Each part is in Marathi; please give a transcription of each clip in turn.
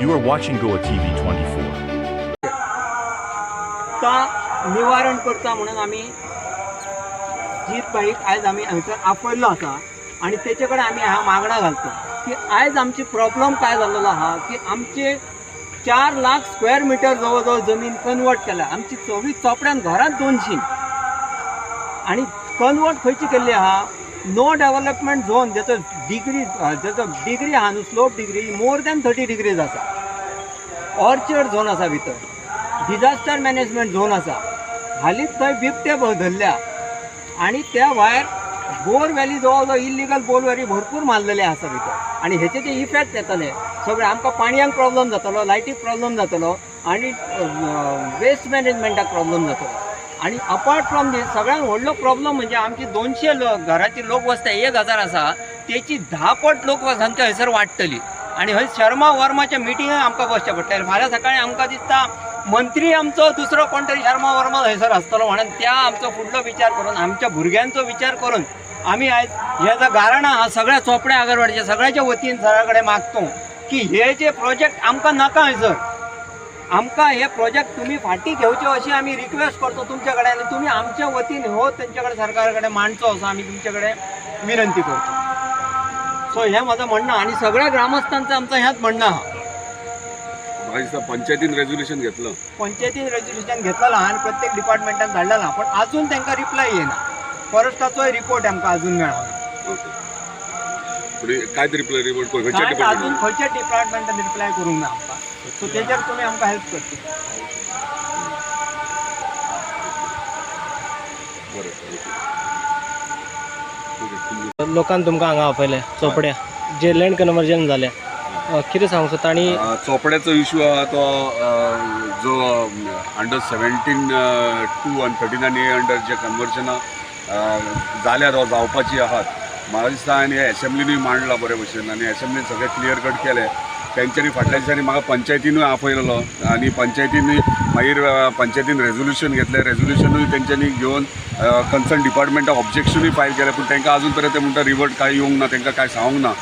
You are watching Goa TV 24. ता निवारण करता म्हणून आमी जीत बाईक आयज आमी हांगसर आपयल्लो आसा आनी तेचे कडेन आमी हांगा मागणां घालता. की आयज आमची प्रॉब्लम काय जाल्लो आहा की आमचे चार लाख स्क्वेअर मिटर जवळ जवळ जमीन कन्वर्ट केल्या आमची चोवीस चोपड्यान घरांत दोनशीं. आणि कन्वर्ट खंयची केल्ली आहा नो डेव्हलपमेंट झोन जेचो डिग्री जेचो डिग्री आहा न्हू slope degree more than thirty degrees आसा ऑर्चर्ड झोन आसा भितर. डिझास्टर मॅनेजमेंट झोन आसा हालींच थंय बिबटे धरल्या आणि त्या भायर बोर व्हॅली जवळ जवळ इल्लिगल बोर व्हॅली भरपूर मारलेले आसा भितर. आणि हेचे जे इफेक्ट येतले सगळे आमकां पाणयांक प्रॉब्लम जातलो लायटीक प्रॉब्लम जातलो आणि वेस्ट मॅनेजमेंटाक प्रॉब्लम जातलो. आणि अपार्ट फ्रॉम दीस सगळ्यात व्हडलो प्रॉब्लम म्हणजे आमची दोनशे लोक घराची लोकवस्ती एक हजार आसा तेची धा पट लोकसंख्या हयसर वाडटली आणि हय शर्मा वर्माच्या मिटिंगाक आमकां बसचें पडटलें फाल्यां सकाळीं आमकां दिसता मंत्री आमचो दुसरो कोण तरी शर्मा वर्मा हयसर आसतलो म्हणून त्या आमचो फुडलो विचार करून आमच्या भुरग्यांचो विचार करून आमी आयज हे जो गाराणा हा सगळ्या चोपड्या आगरवाडीच्या सगळ्याच्या वतीन सगळ्या कडेन मागतो की हे जे प्रोजेक्ट आमकां नाका हयसर आमकां हे प्रोजेक्ट तुमी फाटीं घेवचे अशी आमी रिक्वेस्ट करतो तुमचे कडेन आनी तुमी आमच्या वतीन हो तेंचे कडेन सरकारा कडेन मांडचो असो आमी तुमचे कडेन विनंती करतो. सो हें म्हजो म्हणणं आणि सगळ्या ग्रामस्थांचं आमचं ह्याच म्हणणं आहा म्हाका दिसता पंचायतीन रेझोल्युशन घेतलं. पंचायतीन रेजिस्ट्रेशन घेतलेलं आहा आणि प्रत्येक डिपार्टमेंटान धाडलेलं आहा. पण अजून तांकां रिप्लाय येना फॉरेस्टाचोय रिपोर्ट आमकां अजून मेळना काय रिप्लाय रिपोर्ट अजून खंयच्या डिपार्टमेंटान रिप्लाय करूंक ना सो तेजेर तुमी आमकां हेल्प लोकांन तुमकां हांगा आपयले चोपड्या. जे लँड कन्वर्जन जालें कितें सांगूं सोदता आनी अ, चोपड्याचो इशू आहा तो जो अंडर सेव्हन्टीन टू आनी थर्टीन आनी अंडर जे कन्वर्जना जाल्यार वा जावपाची आहात. म्हाका दिसता आनी एसेंब्लीनूय मांडला बरे भशेन आनी एसेंब्लीन सगळे क्लियर कट केले. तेंच्यांनी फाटल्या दिसांनी म्हाका पंचायतीनूय आपयलेलो आनी पंचायतीनूय मागीर पंचायतीन रेझोल्युशन घेतलें रेझोल्युशनूय तेंच्यांनी घेवन कन्सर्न डिपार्टमेंटाक ऑब्जेक्शनूय फायल केलें. पूण तांकां अजून पर्यंत ते म्हणटा रिवर्ट कांय येवंक ना तांकां कांय सांगूंक ना.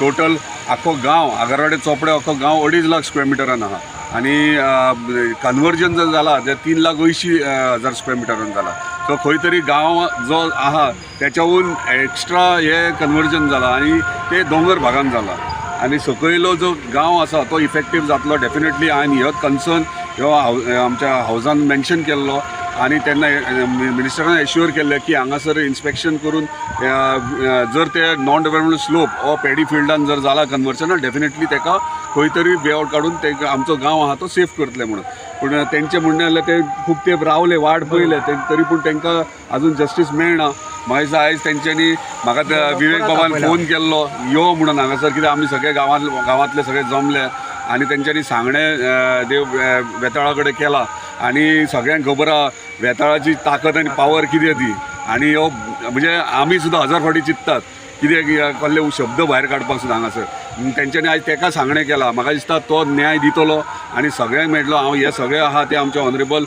टोटल आख्खो गांव आगरवाडे चोपडे आख्खो गांव अडीच लाख स्क्वेअर मिटरान आहा आनी कन्वर्जन जर जाला ते तीन लाख अंयशीं हजार स्क्वेअर मिटरान जाला सो खंय तरी गांव जो आहा त्याच्याहून एक्स्ट्रा हे कन्वर्जन जाला आनी ते दोंगर भागान जाला आनी सकयलो जो गांव आसा तो इफेक्टीव जातलो डेफिनेटली हांवें हो कन्सर्न ह्यो हाव आमच्या हावजान मेन्शन केल्लो आनी तेन्ना मिनिस्टरान एश्युअर केल्लें की हांगासर इन्स्पेक्शन करून जर ते नॉन डेव्हलपमेंट स्लोप ओ पॅडी फिल्डान जर जाला कन्वर्जन डेफिनेटली ताका खंय तरी वेआउट काडून ते आमचो गांव आहा तो सेफ करतले म्हणून. पूण तेंचें म्हणणें जाल्यार ते खूब तेंप रावले वाट पयले ते तरी पूण तांकां अजून जस्टीस मेळना. दिसता आयज तेंच्यांनी म्हाका त्या विवेक बाबान फोन केल्लो. यो म्हणून हांगासर कित्याक आमी सगळे गांवांत गांवांतले सगळे जमले. आनी तेंच्यांनी सांगणें देव वेताळा कडेन केला. आनी सगळ्यांक खबर आहा वेताळाची ताकद आनी पावर कितें ती आनी ह्यो म्हणजे आमी सुद्दां हजार फावटी चिंततात. कितें कसले शब्द भायर काडपाक सुद्दां हांगासर तेंच्यांनी आयज ताका सांगणें केलां? म्हाका दिसता तो न्याय दितलो. आनी सगळ्यांक मेळटलो हांव हे सगळे आहा ते आमच्या ऑनरेबल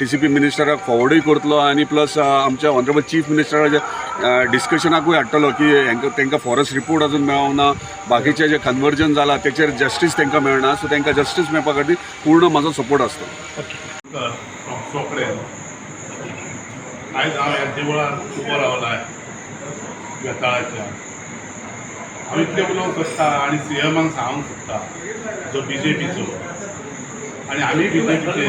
टी सी पी मिनिस्टराक फॉवर्डूय करतलो आनी प्लस आमच्या ऑनरेबल चीफ मिनिस्टराचे डिस्कशनाकूय हाडटलो की हेंकां तांकां फॉरेस्ट रिपोर्ट अजून मेळोंक ना बाकीचे जे कन्वर्जन जाला तेचेर जस्टीस तांकां मेळना सो तांकां जस्टीस मेळपा खातीर पूर्ण म्हाजो सपोर्ट आसता आयज हांव ह्या देवळान उबो रावलाय बेताळाच्या. हांव इतलें उलोवंक सोदता आनी सी एमांक सांगूंक सोदता जो बी जे पीचो आनी आमी बी म्हणजे जे पीचे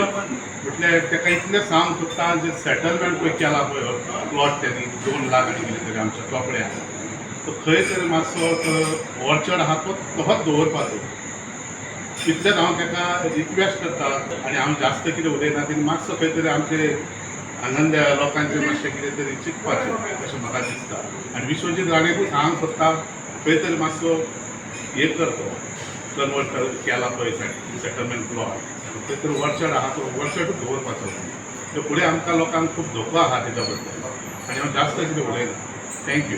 म्हटल्यार ताका इतलें सांग सोदता जे सेटलमेंट पळय केला पळय प्लॉट त्यांनी दोन लाख आनी कितें तरी आमच्या चोपड्यान तो खंय तरी मातसो तो ऑर्चर्ड आहा तो तोच दवरपाचो इतलेंच हांव ताका रिक्वेस्ट करता आनी हांव जास्त कितें उलयना तेणी मातसो खंय तरी आमचे आनंद लोकांचे मातशें कितें तरी चिंतपाचें अशें म्हाका दिसता आनी विश्वजीत राणेकूय सांग सोदता खंय तरी मातसो हे करतो. कन्वर्ट केला पळय सेटलमेंट लॉ ते तर वर्चड आहा तो वर्चडूच दवरपाचो ते फुडें आमकां लोकांक खूब धोको आहा तेच्या बद्दल आनी हांव जास्त कितें उलयना थँक्यू